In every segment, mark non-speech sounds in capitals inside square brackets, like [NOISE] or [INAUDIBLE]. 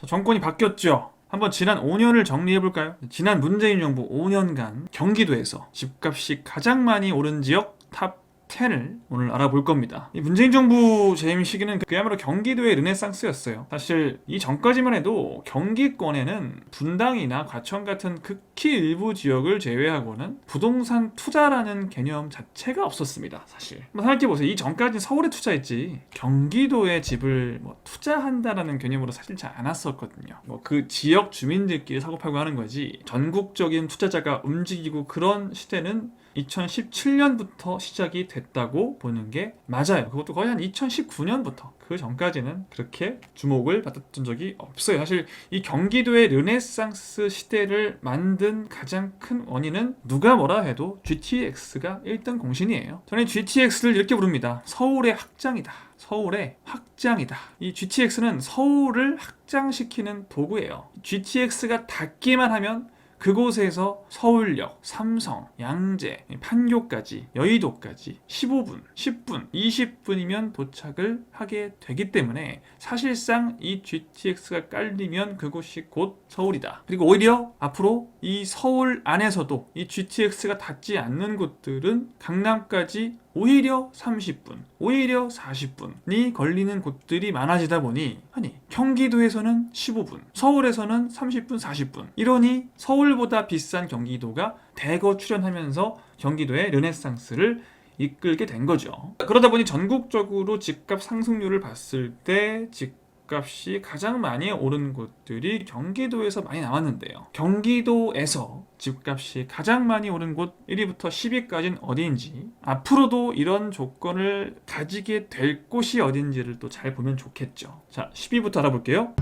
자, 정권이 바뀌었죠. 한번 지난 5년을 정리해 볼까요? 지난 문재인 정부 5년간 경기도에서 집값이 가장 많이 오른 지역 탑 10을 오늘 알아볼 겁니다. 이 문재인 정부 재임 시기는 그야말로 경기도의 르네상스였어요. 사실 이 전까지만 해도 경기권에는 분당이나 과천 같은 극히 일부 지역을 제외하고는 부동산 투자라는 개념 자체가 없었습니다. 사실. 한번 생각해 보세요. 이 전까지는 서울에 투자했지 경기도에 집을 뭐 투자한다라는 개념으로 사실 잘안 왔었거든요. 뭐 그 지역 주민들끼리 사고팔고 하는 거지 전국적인 투자자가 움직이고 그런 시대는 2017년부터 시작이 됐다고 보는 게 맞아요. 그것도 거의 한 2019년부터 그 전까지는 그렇게 주목을 받았던 적이 없어요. 사실 이 경기도의 르네상스 시대를 만든 가장 큰 원인은 누가 뭐라 해도 GTX가 1등 공신이에요. 저는 GTX를 이렇게 부릅니다. 서울의 확장이다. 서울의 확장이다. 이 GTX는 서울을 확장시키는 도구예요. GTX가 닿기만 하면 그곳에서 서울역, 삼성, 양재, 판교까지, 여의도까지 15분, 10분, 20분이면 도착을 하게 되기 때문에 사실상 이 GTX가 깔리면 그곳이 곧 서울이다. 그리고 오히려 앞으로 이 서울 안에서도 이 GTX가 닿지 않는 곳들은 강남까지 오히려 30분, 오히려 40분이 걸리는 곳들이 많아지다 보니 아니 경기도에서는 15분, 서울에서는 30분, 40분 이러니 서울보다 비싼 경기도가 대거 출연하면서 경기도의 르네상스를 이끌게 된 거죠. 그러다 보니 전국적으로 집값 상승률을 봤을 때 집 값이 가장 많이 오른 곳들이 경기도에서 많이 나왔는데요. 경기도에서 집값이 가장 많이 오른 곳 1위부터 10위까지는 어디인지 앞으로도 이런 조건을 가지게 될 곳이 어딘지를 또 잘 보면 좋겠죠. 자, 10위부터 알아볼게요.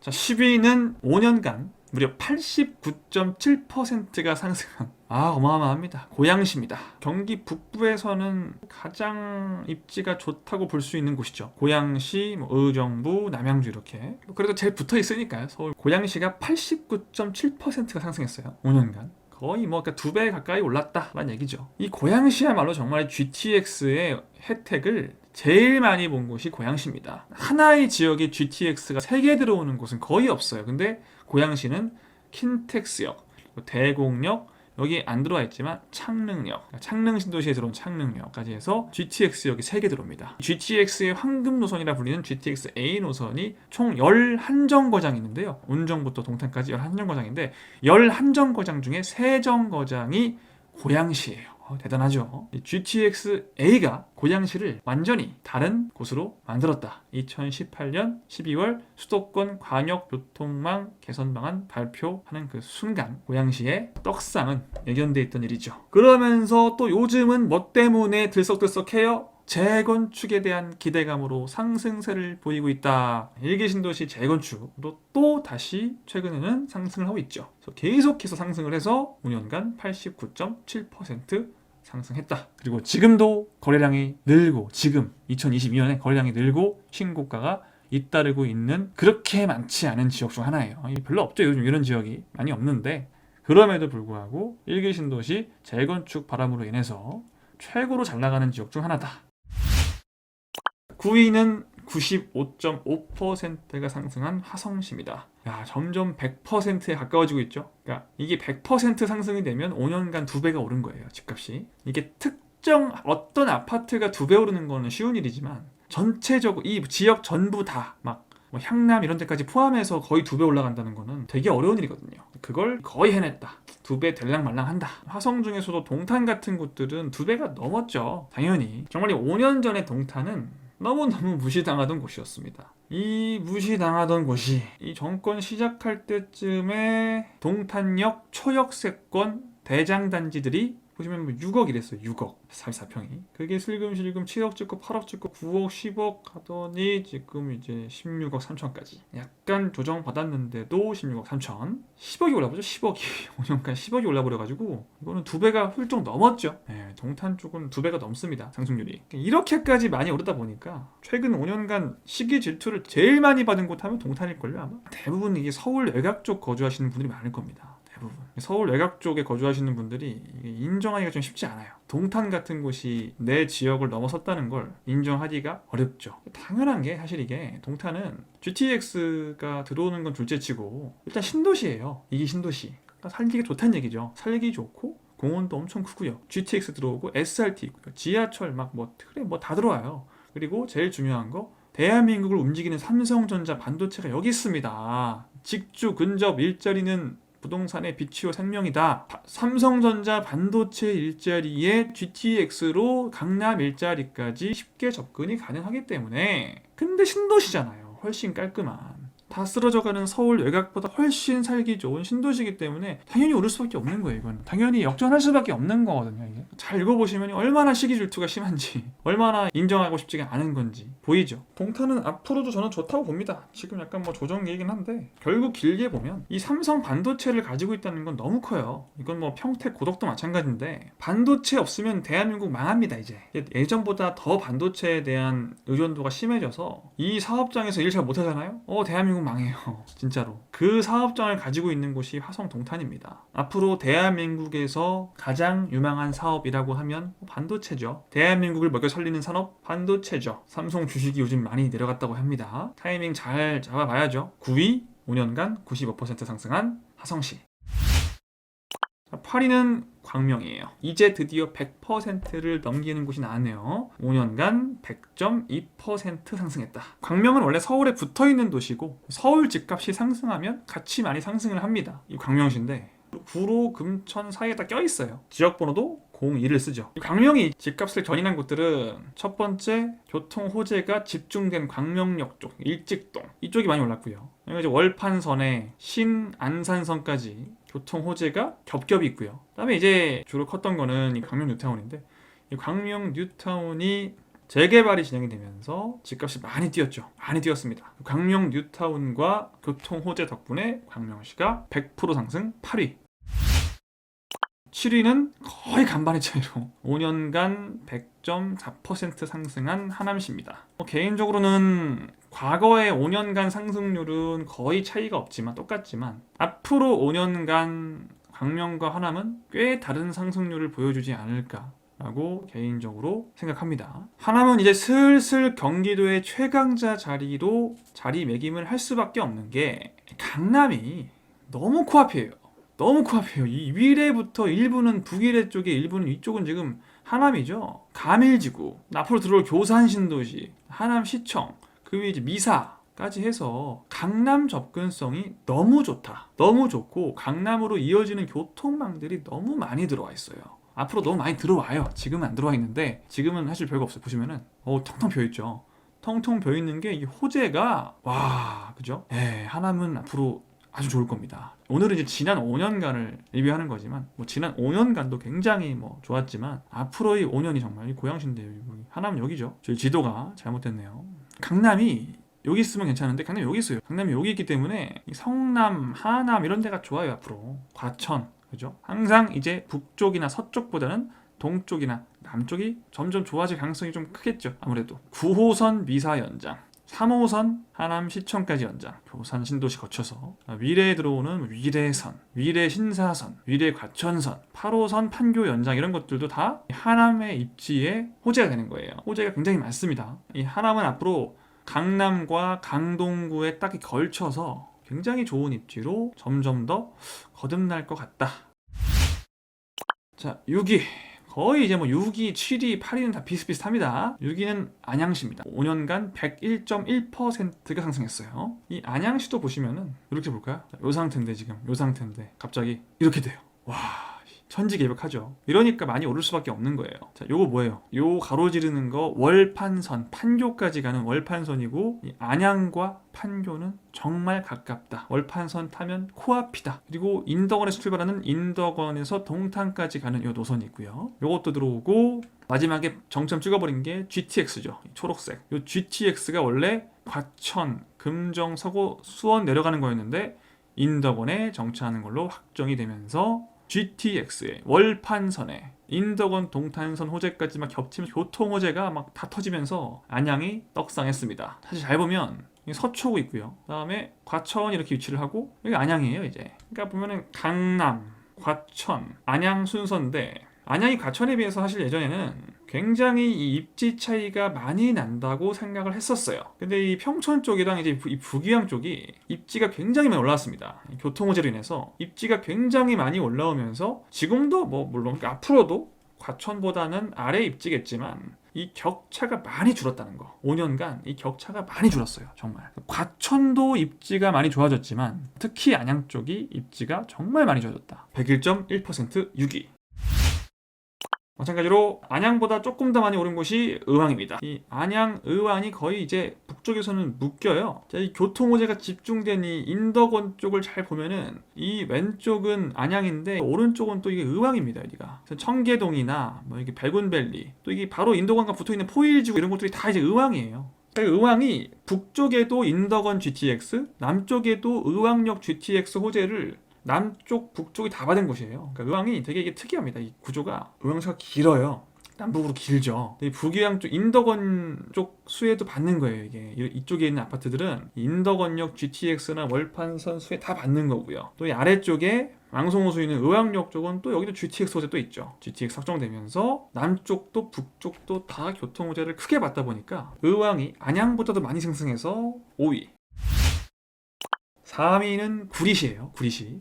자, 10위는 5년간 무려 89.7%가 상승한 아 어마어마합니다. 고양시입니다. 경기 북부에서는 가장 입지가 좋다고 볼 수 있는 곳이죠. 고양시, 뭐 의정부, 남양주 이렇게 그래도 제일 붙어 있으니까요. 서울 고양시가 89.7%가 상승했어요. 5년간. 거의 뭐두배 가까이 올랐다라는 얘기죠. 이 고양시야말로 정말 GTX의 혜택을 제일 많이 본 곳이 고양시입니다. 하나의 지역에 GTX가 세개 들어오는 곳은 거의 없어요. 근데 고양시는 킨텍스역, 대곡역, 여기 안 들어와 있지만 창릉역, 창릉 신도시에 들어온 창릉역까지 해서 GTX역이 3개 들어옵니다. GTX의 황금 노선이라 불리는 GTX A 노선이 총 11정거장이 있는데요. 운정부터 동탄까지 11정거장인데 11정거장 중에 3정거장이 고양시예요. 어, 대단하죠. 이 GTX A가 고양시를 완전히 다른 곳으로 만들었다. 2018년 12월 수도권 광역 교통망 개선 방안 발표하는 그 순간 고양시의 떡상은 예견돼 있던 일이죠. 그러면서 또 요즘은 뭐 때문에 들썩들썩해요? 재건축에 대한 기대감으로 상승세를 보이고 있다. 일개 신도시 재건축으로 또 다시 최근에는 상승을 하고 있죠. 계속해서 상승을 해서 5년간 89.7% 상승했다. 그리고 지금도 거래량이 늘고 지금 2022년에 거래량이 늘고 신고가가 잇따르고 있는 그렇게 많지 않은 지역 중 하나예요. 별로 없죠. 요즘 이런 지역이 많이 없는데 그럼에도 불구하고 일개 신도시 재건축 바람으로 인해서 최고로 잘 나가는 지역 중 하나다. 9위는 95.5%가 상승한 화성시입니다. 야, 점점 100%에 가까워지고 있죠. 그러니까 이게 100% 상승이 되면 5년간 두 배가 오른 거예요, 집값이. 이게 특정 어떤 아파트가 두 배 오르는 거는 쉬운 일이지만 전체적으로 이 지역 전부 다막 뭐 향남 이런 데까지 포함해서 거의 두 배 올라간다는 거는 되게 어려운 일이거든요. 그걸 거의 해냈다. 두 배 될랑 말랑 한다. 화성 중에서도 동탄 같은 곳들은 두 배가 넘었죠. 당연히. 정말 5년 전에 동탄은 너무너무 무시당하던 곳이었습니다. 이 무시당하던 곳이 이 정권 시작할 때쯤에 동탄역 초역세권 대장단지들이 보시면 뭐 6억 이랬어요. 6억 44평이. 그게 슬금슬금 7억 찍고 8억 찍고 9억 10억 하더니 지금 이제 16억 3천까지. 약간 조정 받았는데도 16억 3천. 10억이 올라버죠 10억이. 5년간 [LAUGHS] 10억이 올라버려가지고 이거는 두 배가 훌쩍 넘었죠. 네, 동탄 쪽은 두 배가 넘습니다. 상승률이. 이렇게까지 많이 오르다 보니까 최근 5년간 시기 질투를 제일 많이 받은 곳 하면 동탄일걸요 아마. 대부분 이게 서울 외곽 쪽 거주하시는 분들이 많을 겁니다. 부분. 서울 외곽 쪽에 거주하시는 분들이 인정하기가 좀 쉽지 않아요. 동탄 같은 곳이 내 지역을 넘어섰다는 걸 인정하기가 어렵죠. 당연한 게 사실 이게 동탄은 GTX가 들어오는 건 둘째치고 일단 신도시예요. 이게 신도시. 그러니까 살기가 좋다는 얘기죠. 살기 좋고 공원도 엄청 크고요. GTX 들어오고 SRT 있고요. 지하철 막뭐 그래 뭐다 들어와요. 그리고 제일 중요한 거 대한민국을 움직이는 삼성전자 반도체가 여기 있습니다. 직주 근접 일자리는 부동산의 빛이요 생명이다. 바- 삼성전자 반도체 일자리에 GTX로 강남 일자리까지 쉽게 접근이 가능하기 때문에 근데 신도시잖아요. 훨씬 깔끔한. 다 쓰러져가는 서울 외곽보다 훨씬 살기 좋은 신도시이기 때문에 당연히 오를 수밖에 없는 거예요. 이건 당연히 역전할 수밖에 없는 거거든요. 이게. 잘 읽어보시면 얼마나 시기 질투가 심한지, [LAUGHS] 얼마나 인정하고 싶지가 않은 건지 보이죠. 동탄은 앞으로도 저는 좋다고 봅니다. 지금 약간 뭐 조정 얘기긴 한데 결국 길게 보면 이 삼성 반도체를 가지고 있다는 건 너무 커요. 이건 뭐 평택 고덕도 마찬가지인데 반도체 없으면 대한민국 망합니다. 이제 예전보다 더 반도체에 대한 의존도가 심해져서 이 사업장에서 일 잘 못하잖아요. 어 대한민국 망해요. [LAUGHS] 진짜로. 그 사업장을 가지고 있는 곳이 화성 동탄입니다. 앞으로 대한민국에서 가장 유망한 사업이라고 하면 반도체죠. 대한민국을 먹여 살리는 산업 반도체죠. 삼성 주식이 요즘 많이 내려갔다고 합니다. 타이밍 잘 잡아봐야죠. 9위 5년간 95% 상승한 하성시. 8위는 광명이에요. 이제 드디어 100%를 넘기는 곳이 나왔네요. 5년간 100.2% 상승했다. 광명은 원래 서울에 붙어 있는 도시고 서울 집값이 상승하면 같이 많이 상승을 합니다. 이 광명시인데 구로 금천 사이에 다 껴 있어요. 지역 번호도 02를 쓰죠. 이 광명이 집값을 견인한 곳들은 첫 번째 교통 호재가 집중된 광명역 쪽, 일직동 이쪽이 많이 올랐고요. 이제 월판선에 신안산선까지 교통 호재가 겹겹이 있고요. 그다음에 이제 주로 컸던 거는 이 광명 뉴타운인데 이 광명 뉴타운이 재개발이 진행이 되면서 집값이 많이 뛰었죠. 많이 뛰었습니다. 광명 뉴타운과 교통 호재 덕분에 광명시가 100% 상승 8위. 7위는 거의 간반의 차이로 5년간 100.4% 상승한 하남시입니다. 뭐 개인적으로는 과거의 5년간 상승률은 거의 차이가 없지만 똑같지만 앞으로 5년간 광명과 하남은 꽤 다른 상승률을 보여주지 않을까 라고 개인적으로 생각합니다. 하남은 이제 슬슬 경기도의 최강자 자리로 자리매김을 할 수밖에 없는 게 강남이 너무 코앞이에요. 너무 코앞이에요. 이 위례부터 일부는 북위례 쪽에 일부는 이쪽은 지금 하남이죠. 가밀지구, 앞으로 들어올 교산신도시, 하남시청, 그 위에 이제 미사까지 해서 강남 접근성이 너무 좋다. 너무 좋고 강남으로 이어지는 교통망들이 너무 많이 들어와 있어요. 앞으로 너무 많이 들어와요. 지금은 안 들어와 있는데 지금은 사실 별거 없어요. 보시면은 어 텅텅 비어 있죠. 텅텅 비어 있는 게 이 호재가 와 그죠? 예, 하남은 앞으로 아주 좋을 겁니다. 오늘은 이제 지난 5년간을 리뷰하는 거지만 뭐 지난 5년간도 굉장히 뭐 좋았지만 앞으로의 5년이 정말. 여기. 하남 여기죠. 저희 지도가 잘못됐네요. 강남이 여기 있으면 괜찮은데 강남이 여기 있어요. 강남이 여기 있기 때문에 이 성남, 하남 이런 데가 좋아요 앞으로. 과천 그죠? 항상 이제 북쪽이나 서쪽보다는 동쪽이나 남쪽이 점점 좋아질 가능성이 좀 크겠죠. 아무래도 9호선 미사 연장, 3호선 하남 시청까지 연장, 교산 신도시 거쳐서 위례에 들어오는 위례선, 위례 신사선, 위례 과천선, 8호선 판교 연장 이런 것들도 다 하남의 입지에 호재가 되는 거예요. 호재가 굉장히 많습니다. 이 하남은 앞으로 강남과 강동구에 딱히 걸쳐서 굉장히 좋은 입지로 점점 더 거듭날 것 같다. 자, 6위. 거의 이제 뭐 6위, 7위, 8위는 다 비슷비슷합니다. 6위는 안양시입니다. 5년간 101.1%가 상승했어요. 이 안양시도 보시면은 이렇게 볼까요? 자, 요 상태인데 지금 요 상태인데 갑자기 이렇게 돼요. 와. 천지개벽하죠. 이러니까 많이 오를 수밖에 없는 거예요. 자, 요거 뭐예요? 요 가로지르는 거 월판선, 판교까지 가는 월판선이고 이 안양과 판교는 정말 가깝다. 월판선 타면 코앞이다. 그리고 인덕원에서 출발하는 인덕원에서 동탄까지 가는 요 노선이 있고요. 요것도 들어오고 마지막에 정점 찍어버린 게 GTX죠. 초록색. 요 GTX가 원래 과천, 금정, 서고, 수원 내려가는 거였는데 인덕원에 정차하는 걸로 확정이 되면서 GTX의 월판선에 인덕원 동탄선 호재까지 막 겹치면서 교통 호재가 막 다 터지면서 안양이 떡상했습니다. 사실 잘 보면 서초구 있고요. 그다음에 과천 이렇게 위치를 하고 여기 안양이에요 이제. 그러니까 보면은 강남, 과천, 안양 순서인데 안양이 과천에 비해서 사실 예전에는 굉장히 이 입지 차이가 많이 난다고 생각을 했었어요. 근데 이 평촌 쪽이랑 이제 이 북위양 쪽이 입지가 굉장히 많이 올라왔습니다. 이 교통 호재로 인해서 입지가 굉장히 많이 올라오면서 지금도 뭐 물론 앞으로도 과천보다는 아래 입지겠지만 이 격차가 많이 줄었다는 거. 5년간 이 격차가 많이 줄었어요. 정말. 과천도 입지가 많이 좋아졌지만 특히 안양 쪽이 입지가 정말 많이 좋아졌다. 101.1% 6위. 마찬가지로 안양보다 조금 더 많이 오른 곳이 의왕입니다. 이 안양 의왕이 거의 이제 북쪽에서는 묶여요. 자, 이 교통 호재가 집중된 이 인덕원 쪽을 잘 보면은 이 왼쪽은 안양인데 오른쪽은 또 이게 의왕입니다. 여기가 청계동이나 뭐 이게 백운밸리 또 이게 바로 인덕원과 붙어 있는 포일지구 이런 것들이 다 이제 의왕이에요. 의왕이 북쪽에도 인덕원 GTX, 남쪽에도 의왕역 GTX 호재를 남쪽, 북쪽이 다 받은 곳이에요. 그러니까 의왕이 되게 이게 특이합니다. 이 구조가 의왕시가 길어요. 남북으로 길죠. 북위양 쪽 인덕원 쪽 수혜도 받는 거예요. 이게 이- 이쪽에 있는 아파트들은 인덕원역 GTX나 월판선 수혜 다 받는 거고요. 또 이 아래쪽에 왕송호수 있는 의왕역 쪽은 또 여기도 GTX 호재 또 있죠. GTX 확정되면서 남쪽도 북쪽도 다 교통 호재를 크게 받다 보니까 의왕이 안양보다도 많이 상승해서 5위. 4위는 구리시예요. 구리시.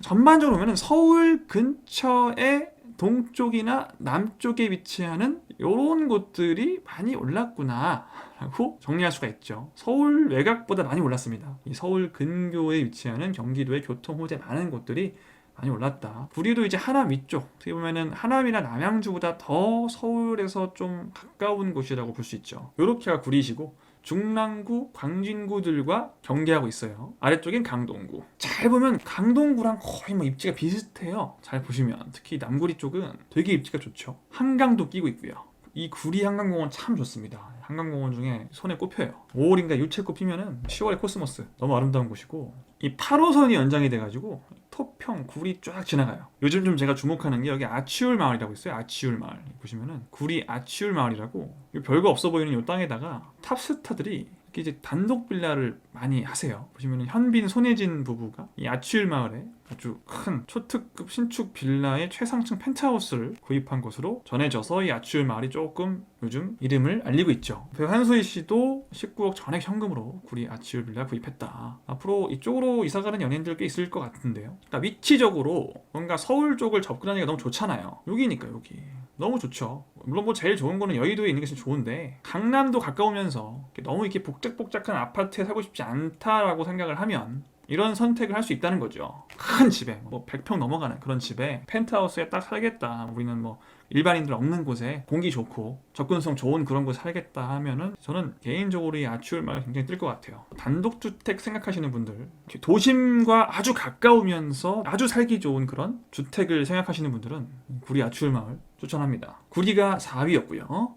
전반적으로 보면 서울 근처에 동쪽이나 남쪽에 위치하는 이런 곳들이 많이 올랐구나 라고 정리할 수가 있죠. 서울 외곽보다 많이 올랐습니다. 이 서울 근교에 위치하는 경기도의 교통 호재 많은 곳들이 많이 올랐다. 구리도 이제 하남 위쪽. 어떻게 보면은 하남이나 남양주보다 더 서울에서 좀 가까운 곳이라고 볼 수 있죠. 요렇게가 구리시고 중랑구, 광진구들과 경계하고 있어요. 아래쪽엔 강동구. 잘 보면 강동구랑 거의 뭐 입지가 비슷해요. 잘 보시면 특히 남구리 쪽은 되게 입지가 좋죠. 한강도 끼고 있고요. 이 구리 한강공원 참 좋습니다. 한강공원 중에 손에 꼽혀요. 5월인가 유채꽃 피면은 10월의 코스모스 너무 아름다운 곳이고 이 8호선이 연장이 돼가지고 토평 구리 쫙 지나가요. 요즘 좀 제가 주목하는 게 여기 아치울 마을이라고 있어요. 아치울 마을 보시면은 구리 아치울 마을이라고 이 별거 없어 보이는 이 땅에다가 탑스타들이 이제 단독 빌라를 많이 하세요. 보시면은 현빈 손예진 부부가 이 아치울 마을에 아주 큰 초특급 신축 빌라의 최상층 펜트하우스를 구입한 것으로 전해져서 이 아치울 마을이 조금 요즘 이름을 알리고 있죠. 배우 한소희 씨도 19억 전액 현금으로 구리 아치울 빌라 구입했다. 앞으로 이쪽으로 이사가는 연예인들 꽤 있을 것 같은데요. 그러니까 위치적으로 뭔가 서울 쪽을 접근하기가 너무 좋잖아요. 여기니까 여기. 너무 좋죠. 물론 뭐 제일 좋은 거는 여의도에 있는 게 제일 좋은데 강남도 가까우면서 너무 이렇게 복작복작한 아파트에 살고 싶지 않다라고 생각을 하면 이런 선택을 할 수 있다는 거죠. 큰 집에 뭐 100평 넘어가는 그런 집에 펜트하우스에 딱 살겠다. 우리는 뭐 일반인들 없는 곳에 공기 좋고 접근성 좋은 그런 곳에 살겠다 하면은 저는 개인적으로 이 아치울 마을 굉장히 뜰 것 같아요. 단독주택 생각하시는 분들 도심과 아주 가까우면서 아주 살기 좋은 그런 주택을 생각하시는 분들은 구리 아치울 마을 추천합니다. 구리가 4위였고요.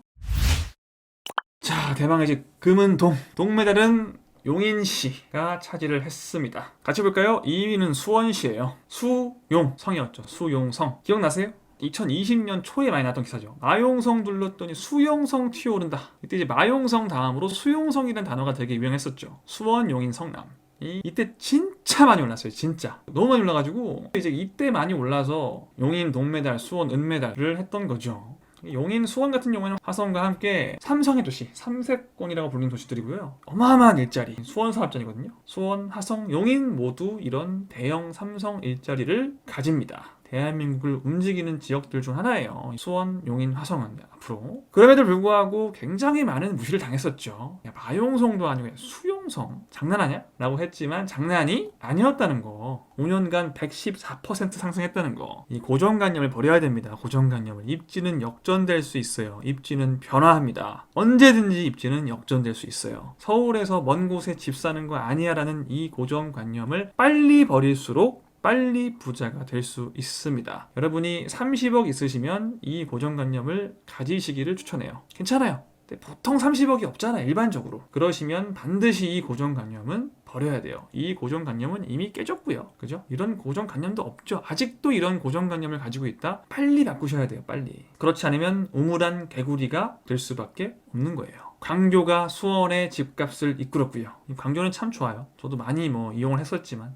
자 대망의 이제 금은동 동메달은 용인 씨가 차지를 했습니다. 같이 볼까요? 2위는 수원시예요. 수용 성이었죠. 수용성 기억나세요? 2020년 초에 많이 나왔던 기사죠. 마용성 둘렀더니 수용성 튀어오른다. 이때 이제 마용성 다음으로 수용성이라는 단어가 되게 유행했었죠. 수원, 용인, 성남. 이, 이때 진짜 많이 올랐어요. 진짜. 너무 많이 올라가지고 이제 이때 많이 올라서 용인 동메달, 수원 은메달을 했던 거죠. 용인 수원 같은 경우에는 화성과 함께 삼성의 도시, 삼세권이라고 불리는 도시들이고요. 어마어마한 일자리, 수원 사업장이거든요. 수원, 화성, 용인 모두 이런 대형 삼성 일자리를 가집니다. 대한민국을 움직이는 지역들 중 하나예요. 수원, 용인, 화성은 앞으로. 그럼에도 불구하고 굉장히 많은 무시를 당했었죠. 야, 마용성도 아니고 수용성 장난하냐? 라고 했지만 장난이 아니었다는 거. 5년간 114% 상승했다는 거. 이 고정관념을 버려야 됩니다. 고정관념을. 입지는 역전될 수 있어요. 입지는 변화합니다. 언제든지 입지는 역전될 수 있어요. 서울에서 먼 곳에 집 사는 거 아니야라는 이 고정관념을 빨리 버릴수록 빨리 부자가 될 수 있습니다. 여러분이 30억 있으시면 이 고정관념을 가지시기를 추천해요. 괜찮아요. 근데 보통 30억이 없잖아요. 일반적으로. 그러시면 반드시 이 고정관념은 버려야 돼요. 이 고정관념은 이미 깨졌고요. 그죠? 이런 고정관념도 없죠. 아직도 이런 고정관념을 가지고 있다? 빨리 바꾸셔야 돼요. 빨리. 그렇지 않으면 우물한 개구리가 될 수밖에 없는 거예요. 광교가 수원의 집값을 이끌었고요. 이 광교는 참 좋아요. 저도 많이 뭐 이용을 했었지만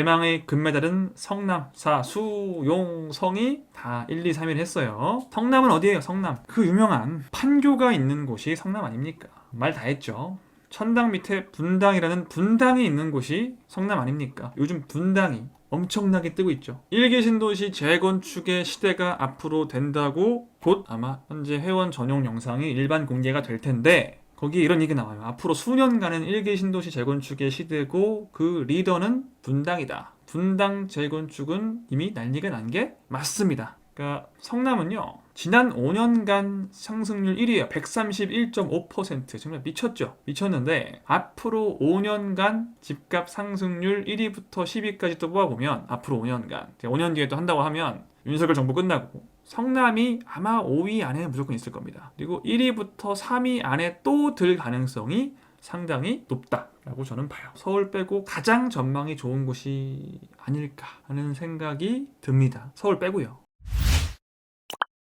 대망의 금메달은 성남, 사, 수, 용, 성이 다 1, 2, 3일 했어요. 성남은 어디예요? 성남. 그 유명한 판교가 있는 곳이 성남 아닙니까? 말 다 했죠. 천당 밑에 분당이라는 분당이 있는 곳이 성남 아닙니까? 요즘 분당이 엄청나게 뜨고 있죠. 일개 신도시 재건축의 시대가 앞으로 된다고 곧 아마 현재 회원 전용 영상이 일반 공개가 될 텐데 거기에 이런 얘기 나와요. 앞으로 수년간은 일개 신도시 재건축의 시대고 그 리더는 분당이다. 분당 재건축은 이미 난리가 난 게 맞습니다. 그러니까 성남은요. 지난 5년간 상승률 1위에요. 131.5%. 정말 미쳤죠. 미쳤는데 앞으로 5년간 집값 상승률 1위부터 10위까지 또 뽑아보면 앞으로 5년간 5년 뒤에 또 한다고 하면 윤석열 정부 끝나고 성남이 아마 5위 안에 무조건 있을 겁니다. 그리고 1위부터 3위 안에 또 들 가능성이 상당히 높다라고 저는 봐요. 서울 빼고 가장 전망이 좋은 곳이 아닐까 하는 생각이 듭니다. 서울 빼고요.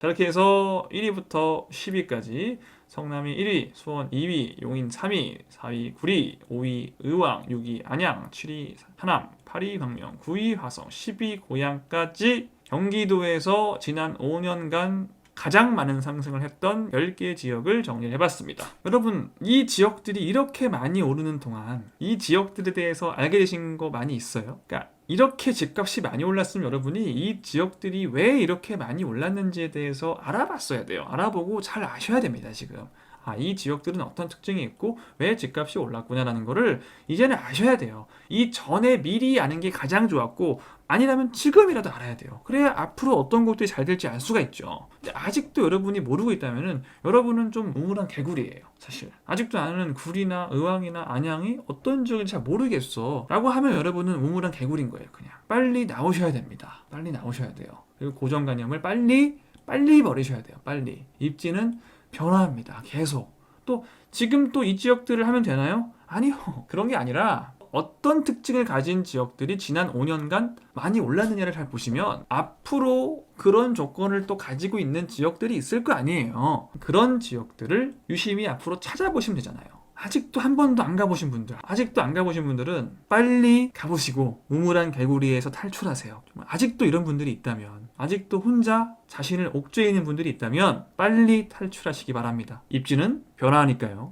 자, 이렇게 해서 1위부터 10위까지 성남이 1위, 수원 2위, 용인 3위, 4위 구리, 5위 의왕, 6위 안양, 7위 하남, 8위 광명, 9위 화성, 10위 고양까지 경기도에서 지난 5년간 가장 많은 상승을 했던 10개 지역을 정리해 봤습니다. 여러분, 이 지역들이 이렇게 많이 오르는 동안 이 지역들에 대해서 알게 되신 거 많이 있어요? 그러니까 이렇게 집값이 많이 올랐으면 여러분이 이 지역들이 왜 이렇게 많이 올랐는지에 대해서 알아봤어야 돼요. 알아보고 잘 아셔야 됩니다, 지금. 아, 이 지역들은 어떤 특징이 있고 왜 집값이 올랐구나라는 거를 이제는 아셔야 돼요. 이 전에 미리 아는 게 가장 좋았고 아니라면 지금이라도 알아야 돼요. 그래야 앞으로 어떤 것들이 잘 될지 알 수가 있죠. 근데 아직도 여러분이 모르고 있다면은 여러분은 좀 우물한 개구리예요. 사실 아직도 아는 구리나 의왕이나 안양이 어떤 지역인지 잘 모르겠어. 라고 하면 여러분은 우물한 개구리인 거예요. 그냥 빨리 나오셔야 됩니다. 빨리 나오셔야 돼요. 그리고 고정관념을 빨리 빨리 버리셔야 돼요. 빨리 입지는 변화합니다. 계속. 또 지금 또 이 지역들을 하면 되나요? 아니요. [LAUGHS] 그런 게 아니라 어떤 특징을 가진 지역들이 지난 5년간 많이 올랐느냐를 잘 보시면 앞으로 그런 조건을 또 가지고 있는 지역들이 있을 거 아니에요. 그런 지역들을 유심히 앞으로 찾아보시면 되잖아요. 아직도 한 번도 안 가보신 분들, 아직도 안 가보신 분들은 빨리 가보시고 우물한 개구리에서 탈출하세요. 아직도 이런 분들이 있다면, 아직도 혼자 자신을 옥죄이는 분들이 있다면 빨리 탈출하시기 바랍니다. 입지는 변화하니까요.